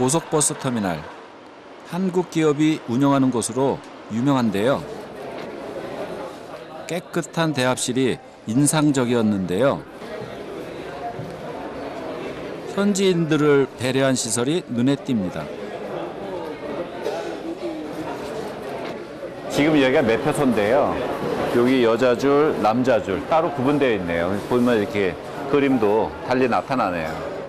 고속버스 터미널. 한국 기업이 운영하는 곳으로 유명한데요. 깨끗한 대합실이 인상적이었는데요. 현지인들을 배려한 시설이 눈에 띕니다. 지금 여기가 매표소인데요. 여기 여자 줄, 남자 줄 따로 구분되어 있네요. 보면 이렇게 그림도 달리 나타나네요.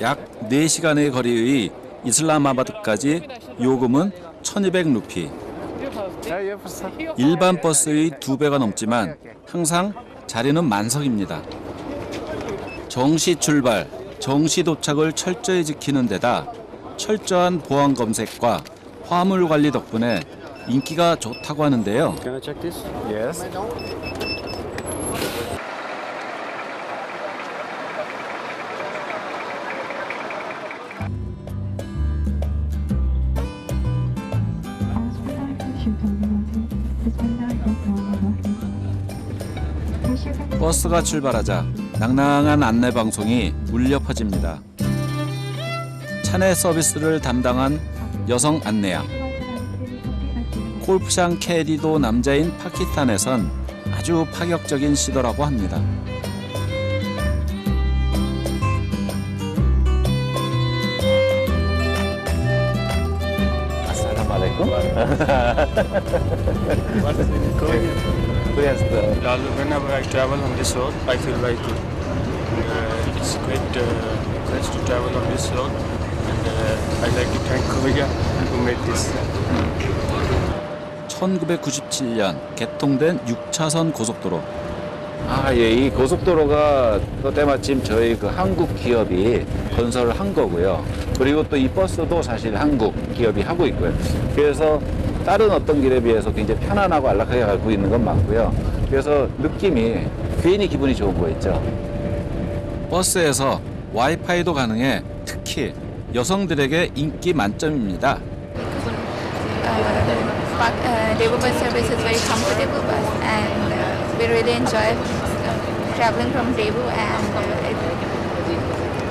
약 4시간의 거리의 이슬람아바드까지 요금은 1200 루피. 일반 버스의 두 배가 넘지만 항상 자리는 만석입니다. 정시 출발, 정시 도착을 철저히 지키는 데다 철저한 보안 검색과 화물 관리 덕분에 인기가 좋다고 하는데요. 버스가 출발하자 낭낭한 안내 방송이 울려 퍼집니다. 차내 서비스를 담당한 여성 안내양. 골프장 캐디도 남자인 파키스탄에선 아주 파격적인 시도라고 합니다. Yes, the- Lalo, whenever I travel on this road, I feel like uh, it's great uh, place to travel on this road, and uh, I like to thank Korea who made this. 1997년 개통된 6차선 고속도로. 아, 예, 이 고속도로가 또 때마침 저희 그 한국 기업이 건설을 한 거고요. 그리고 또 이 버스도 사실 한국 기업이 하고 있고요. 그래서 다른 어떤 길에 비해서 굉장히 편안하고 안락하게 가고 있는 건 맞고요. 그래서 느낌이 괜히 기분이 좋은 거 있죠. 버스에서 와이파이도 가능해 특히 여성들에게 인기 만점입니다. Pak- uh, Daewoo bus service is very comfortable bus and uh, we really enjoy uh, traveling from Daewoo and uh, it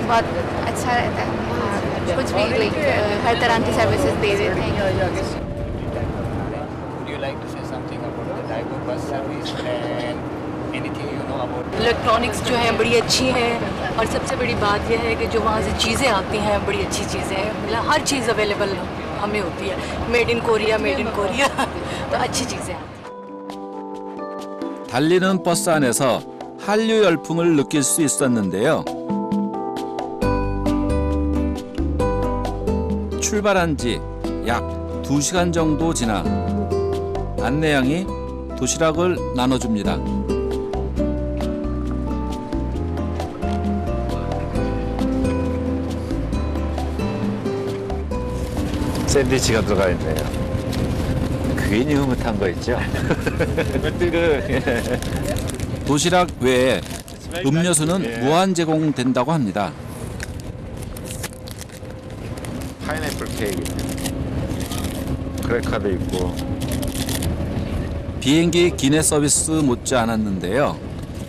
बहुत अच्छा रहता है कुछ भी लाइक हर तरह की सर्विसेज दे देते हैं Would you like to say something about the Daewoo bus service and anything you know about electronics जो है बड़ी अच्छी है और सबसे बड़ी बात यह है कि जो वहाँ से चीज़ें आती हैं बड़ी अच्छी चीज़ें हैं मतलब हर चीज़ अवेलेबल हमें होती है made in Korea made in Korea तो अच्छी चीज़ें आती हैं 달리는 버스 안에서 한류 열풍을 느낄 수 있었는데요. 출발한 지 약 2시간 정도 지나 안내양이 도시락을 나눠줍니다. 샌드위치가 들어가 있네요. 괜히 흐뭇한 거 있죠? 그, 도시락 외에 음료수는 무한 제공된다고 합니다. 케이크. 크래커도 있고. 비행기 기내 서비스 못지 않았는데요.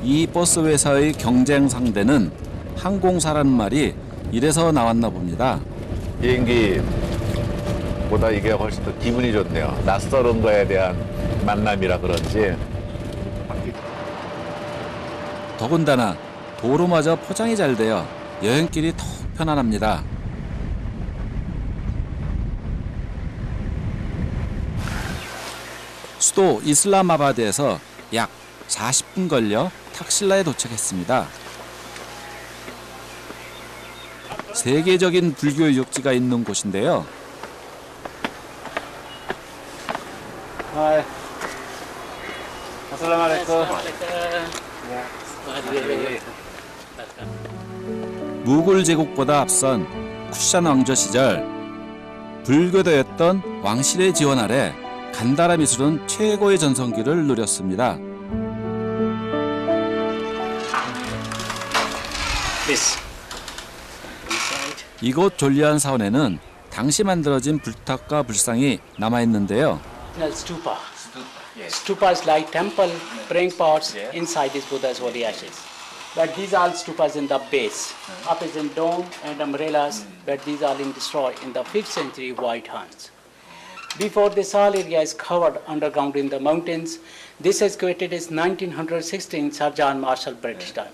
이 버스 회사의 경쟁 상대는 항공사라는 말이 이래서 나왔나 봅니다. 비행기 보다 이게 훨씬 더 기분이 좋네요. 낯설은 거에 대한 만남이라 그런지. 더군다나 도로마저 포장이 잘 되어 여행길이 더 편안합니다. 수도 이슬람아바드에서 약 40분 걸려 탁실라에 도착했습니다. 세계적인 불교 유적지가 있는 곳인데요. 무굴 제국보다 앞선 쿠샤나 왕조 시절 불교도였던 왕실의 지원 아래 간다라 미술은 최고의 전성기를 누렸습니다. 이곳 졸리안 사원에는 당시 만들어진 불탁과 불상이 남아 있는데요. No, stupa. Stupas like temple, praying pots, inside is Buddha's holy ashes. But these are stupas in the base. Up is in dome and umbrellas, but these are in destroyed in the 5th century White Huns. Before this all area is covered underground in the mountains, this excavated is 1916 Sir John Marshall British time.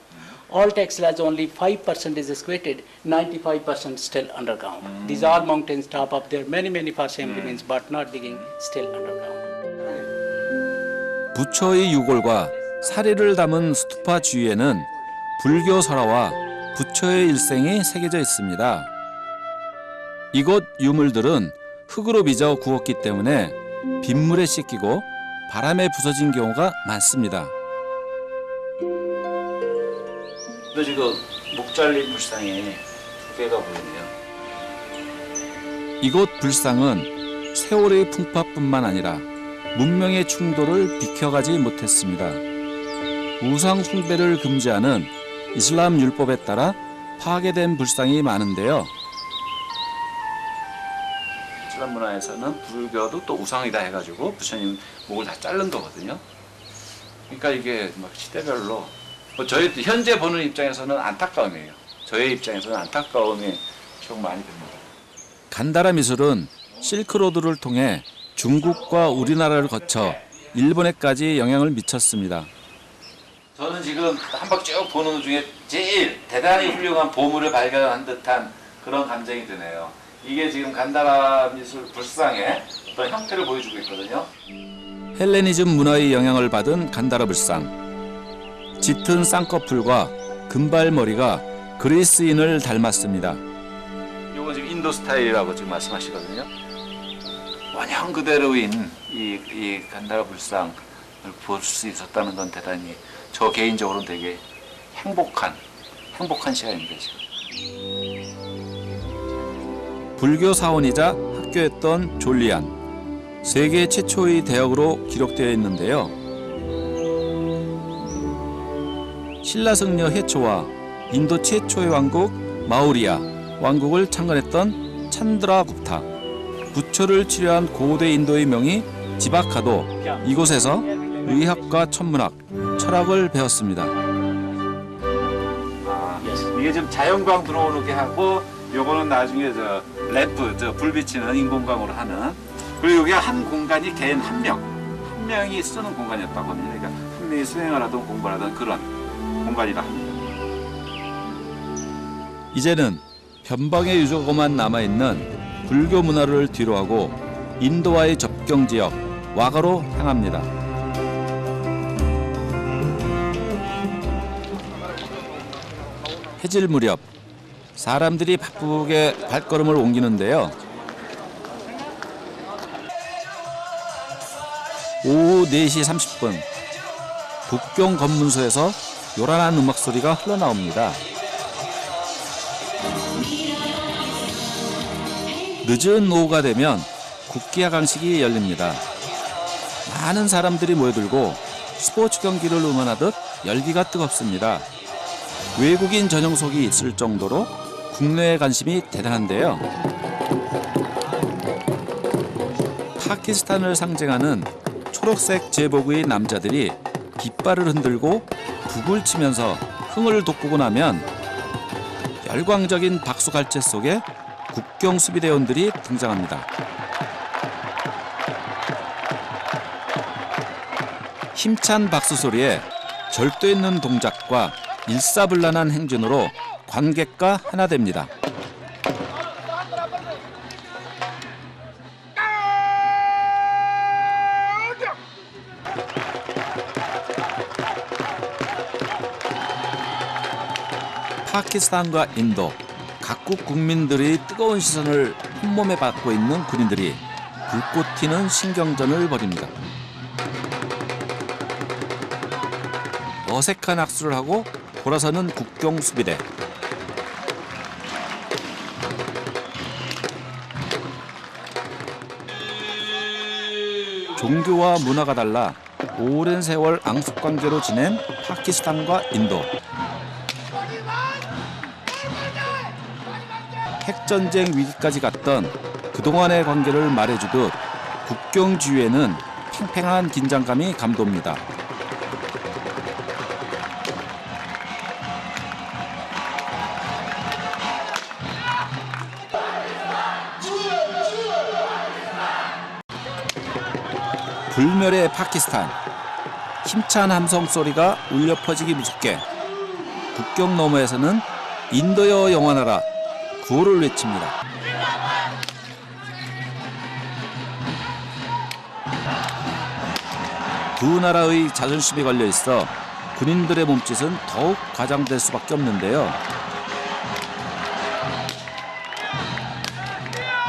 All Texas only 5% is excavated, 95% still underground. These are mountains top up there, many, many fossil remains, but not digging, still underground. 부처의 유골과 사리를 담은 스투파 주위에는 불교 설화와 부처의 일생이 새겨져 있습니다. 이곳 유물들은 흙으로 빚어 구웠기 때문에 빗물에 씻기고 바람에 부서진 경우가 많습니다. 또 지금 목 잘린 불상이 두 개가 보이네요. 이곳 불상은 세월의 풍파뿐만 아니라 문명의 충돌을 비켜가지 못했습니다. 우상 숭배를 금지하는 이슬람 율법에 따라 파괴된 불상이 많은데요. 이슬람 문화에서는 불교도 또 우상이다 해가지고 부처님 목을 다 자른 거거든요. 그러니까 이게 막 시대별로 뭐 저희 현재 보는 입장에서는 안타까움이에요. 저의 입장에서는 안타까움이 좀 많이 듭니다. 간다라 미술은 실크로드를 통해 중국과 우리나라를 거쳐 일본에까지 영향을 미쳤습니다. 저는 지금 한 바퀴 쭉 보는 중에 제일 대단히 훌륭한 보물을 발견한 듯한 그런 감정이 드네요. 이게 지금 간다라 미술 불상의 어떤 형태를 보여주고 있거든요. 헬레니즘 문화의 영향을 받은 간다라 불상. 짙은 쌍꺼풀과 금발머리가 그리스인을 닮았습니다. 이건 지금 인도 스타일이라고 지금 말씀하시거든요. 원형 그대로인 이, 이 간다라 불상을 볼 수 있었다는 건 대단히 저 개인적으로는 되게 행복한 행복한 시간입니다 지금. 불교 사원이자 학교였던 졸리안. 세계 최초의 대학으로 기록되어 있는데요. 신라성녀 해초와 인도 최초의 왕국 마우리아 왕국을 창건했던 찬드라 굽타. 부처를 치료한 고대 인도의 명의 지바카도 이곳에서 의학과 천문학, 철학을 배웠습니다. 아, 이게 지금 자연광 들어오게 하고 요거는 나중에 저 램프 저 불 비치는 인공광으로 하는 그리고 여기 한 공간이 개인 한 명, 한 명이 쓰는 공간이었다고 합니다. 그러니까 한 명이 수행을 하든 공부를 하든 그런 공간이라 합니다. 이제는 변방의 유적어만 남아있는 불교 문화를 뒤로하고 인도와의 접경 지역 와가로 향합니다. 해질 무렵 사람들이 바쁘게 발걸음을 옮기는데요. 오후 4시 30분 국경 검문소에서 요란한 음악 소리가 흘러나옵니다. 늦은 오후가 되면 국기화 강식이 열립니다. 많은 사람들이 모여들고 스포츠 경기를 응원하듯 열기가 뜨겁습니다. 외국인 전용석이 있을 정도로 국내의 관심이 대단한데요. 파키스탄을 상징하는 초록색 제복의 남자들이 깃발을 흔들고 북을 치면서 흥을 돋구고 나면 열광적인 박수 갈채 속에 국경 수비대원들이 등장합니다. 힘찬 박수 소리에 절도 있는 동작과 일사불란한 행진으로 관객과 하나 됩니다. 파키스탄과 인도 각국 국민들의 뜨거운 시선을 한몸에 받고 있는 군인들이 불꽃 튀는 신경전을 벌입니다. 어색한 악수를 하고 돌아서는 국경 수비대. 종교와 문화가 달라 오랜 세월 앙숙 관계로 지낸 파키스탄과 인도. 핵전쟁 위기까지 갔던 그동안의 관계를 말해주듯 국경 주위에는 팽팽한 긴장감이 감돕니다. 불멸의 파키스탄 힘찬 함성 소리가 울려 퍼지기 무섭게 국경 너머에서는 인도여 영원하라 구호를 외칩니다. 두 나라의 자존심이 걸려 있어 군인들의 몸짓은 더욱 과장될 수밖에 없는데요.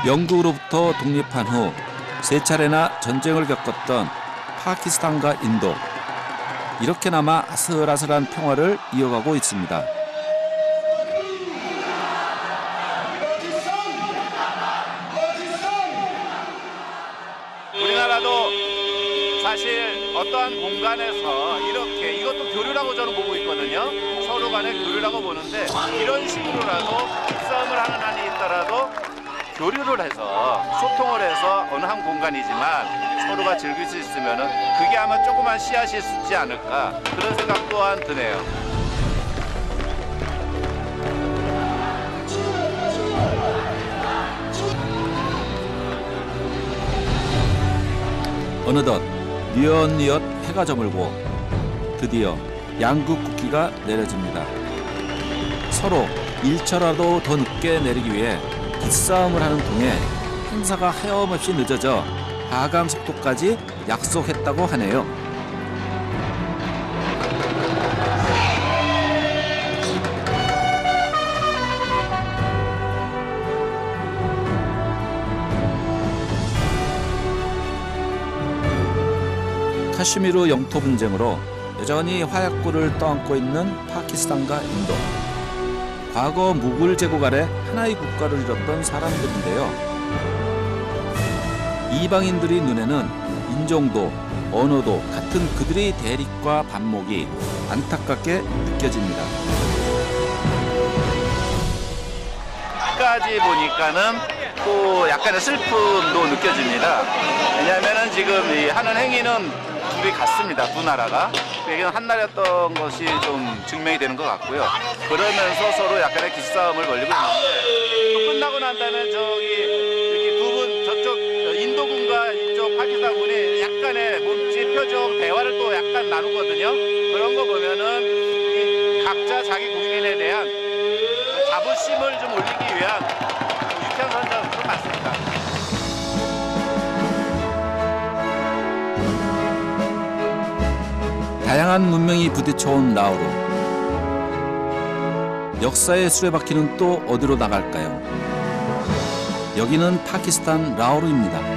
영국으로부터 독립한 후 세 차례나 전쟁을 겪었던 파키스탄과 인도 이렇게나마 아슬아슬한 평화를 이어가고 있습니다. 우리나라도 사실 어떠한 공간에서 이렇게 이것도 교류라고 저는 보고 있거든요. 서로 간의 교류라고 보는데 이런 식으로라도 싸움을 하는 한이 있더라도 교류를 해서 소통을 해서 어느 한 공간이지만 서로가 즐길 수 있으면은 그게 아마 조그만 씨앗일 수 있지 않을까 그런 생각 또한 드네요. 어느덧 뉘엿뉘엿 해가 저물고 드디어 양국 국기가 내려집니다. 서로 1초라도 더 늦게 내리기 위해 기싸움을 하는 동에 행사가 하염없이 늦어져 하강 속도까지 약속했다고 하네요. 카슈미르 영토 분쟁으로 여전히 화약고를 떠안고 있는 파키스탄과 인도. 과거 무굴 제국 아래 하나의 국가를 이뤘던 사람들인데요. 이방인들이 눈에는 인종도 언어도 같은 그들의 대립과 반목이 안타깝게 느껴집니다. 까지 보니까는 또 약간의 슬픔도 느껴집니다. 왜냐하면은 지금 이 하는 행위는 둘이 같습니다. 두 나라가. 이건 한 나라였던 것이 좀 증명이 되는 것 같고요. 그러면서 서로 약간의 기싸움을 벌리고 있는데 또 끝나고 난 다음에 저기 이렇게 두 분 저쪽 인도군과 이쪽 파키스탄군이 약간의 몸짓 표정 대화를 또 약간 나누거든요. 그런 거 보면은 이 각자 자기 국민에 대한 자부심을 좀 올리기 위한 유쾌한 선정인 것 같습니다. 다양한 문명이 부딪혀온 나우루. 역사의 수레바퀴는 또 어디로 나갈까요? 여기는 파키스탄 라오르입니다.